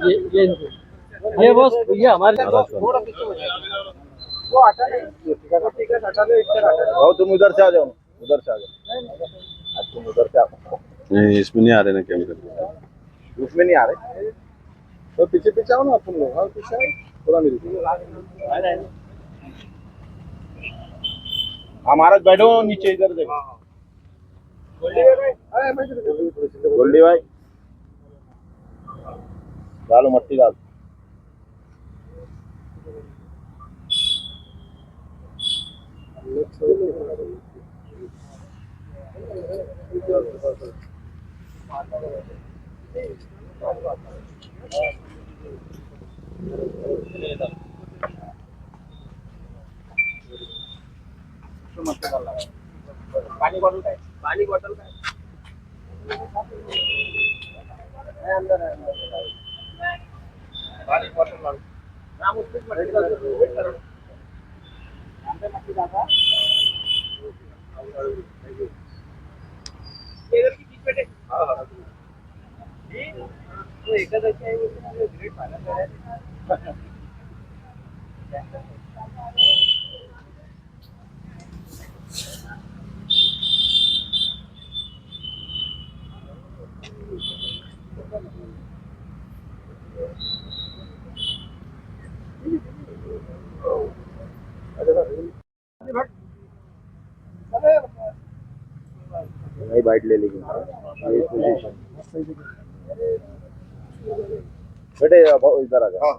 नहीं ये ये ये बस ये हमारे वो तुम उधर से आ जाओ। उधर से आ जाओ। तुम उधर से आ नहीं इसमें नहीं आ रहे ना क्या मतलब? उसमें नहीं आ रहे। तो पीछे पीछे आओ ना तुम लोग। हाँ, पीछे थोड़ा हमारा बैठो नीचे इधर देखो। गोल्डी भाई डालो मट्टी डाल। पानी बॉटल का पानी बॉटल का पानी बॉटल डालो राम उसमें मट्टी वेट करो अंदर मट्टी डाला इधर की बीच बैठे हाँ हाँ तो एकादशी आहे ग्रेट पाहिला नहीं बाइट ले लेंगे। ये पोजीशन बेटे इधर आ जाओ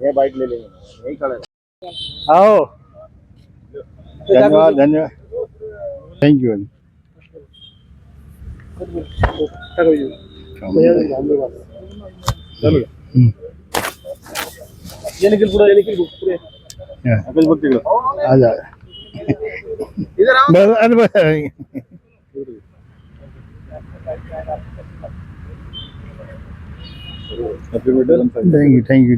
ये बाइट ले लेंगे। यही खड़े। आओ धन्यवाद धन्यवाद थैंक यू ये निकल पूरा ये निकल पूरे आकाश बघ तिकडं. आ जा इधर आओ बस अरे बस Happy Veterans Day. Thank you thank you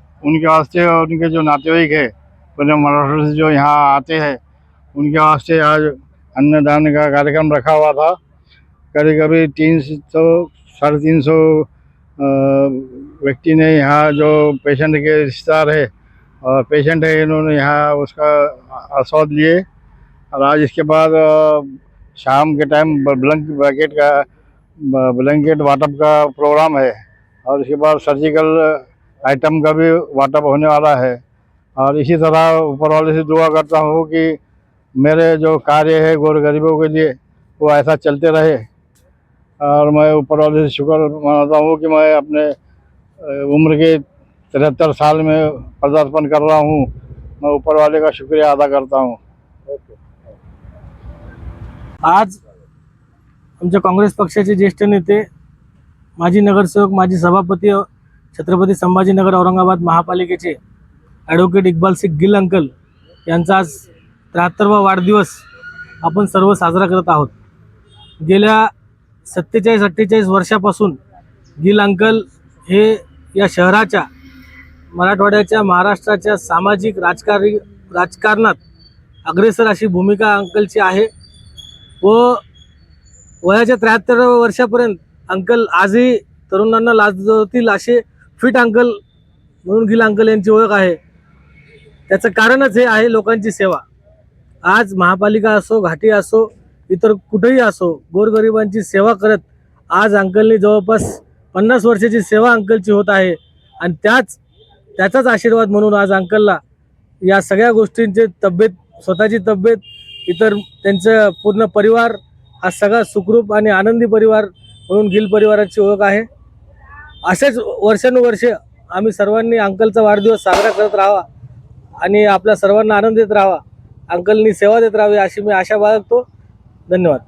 उनके वास्ते और उनके जो नातेवाईक है पूरे महाराष्ट्र से जो यहाँ आते हैं, उनके वास्ते आज अन्नदान का कार्यक्रम रखा हुआ था। करीब करीब तीन सौ साढ़े तीन सौ व्यक्ति ने यहाँ जो पेशेंट के रिश्तेदार है, और पेशेंट है, इन्होंने यहाँ उसका आस्वाद लिए। और आज इसके बाद शाम के टाइम ब्लंक ब्लैकेट का ब्लैंकेट वाटअप का प्रोग्राम है। और इसके बाद सर्जिकल आइटम का भी वाटअप होने वाला है। और इसी तरह ऊपर वाले से दुआ करता हूँ कि मेरे जो कार्य है गौर गरीबों के लिए, वो ऐसा चलते रहे। और मैं ऊपर वाले से शुक्र मनाता हूँ कि मैं अपने उम्र के तिहत्तर साल में पदार्पण कर रहा हूँ। मैं ऊपर वाले का शुक्रिया अदा करता हूँ। आज आमच्या काँग्रेस पक्षाचे ज्येष्ठ नेते, माजी नगरसेवक, माजी सभापती छत्रपती संभाजीनगर औरंगाबाद महापालिकेचे ॲडव्होकेट इक्बाल सिख गिल अंकल यांचा आज त्र्याहत्तरवा वाढदिवस आपण सर्व साजरा करत आहोत. गेल्या सत्तेचाळीस अठ्ठेचाळीस वर्षापासून गिल अंकल हे या शहराच्या मराठवाड्याच्या महाराष्ट्राच्या सामाजिक राजकारी राजकारणात अग्रेसर अशी भूमिका अंकलची आहे व वयाच्या त्र्याहत्तर वर्षापर्यंत अंकल आजही तरुणांना लाजतील असे फिट अंकल म्हणून गिल अंकल यांची ओळख आहे. त्याचं कारणच हे आहे लोकांची सेवा. आज महापालिका असो घाटी असो इतर कुठेही असो गोरगरिबांची सेवा करत आज अंकलनी जवळपास पन्नास वर्षाची सेवा अंकलची होत आहे. आणि त्याच त्याचाच आशीर्वाद म्हणून आज अंकलला या सगळ्या गोष्टींचे तब्येत स्वतःची तब्येत इतर त्यांचं पूर्ण परिवार हा सगळा सुखरूप आणि आनंदी परिवार म्हणून गिल परिवाराची ओळख आहे. असेच वर्षानुवर्षे आम्ही सर्वांनी अंकलचा वाढदिवस साजरा करत राहावा आणि आपल्या सर्वांना आनंद देत राहावा. अंकलनी सेवा देत राहावी अशी मी आशा बाळगतो. धन्यवाद.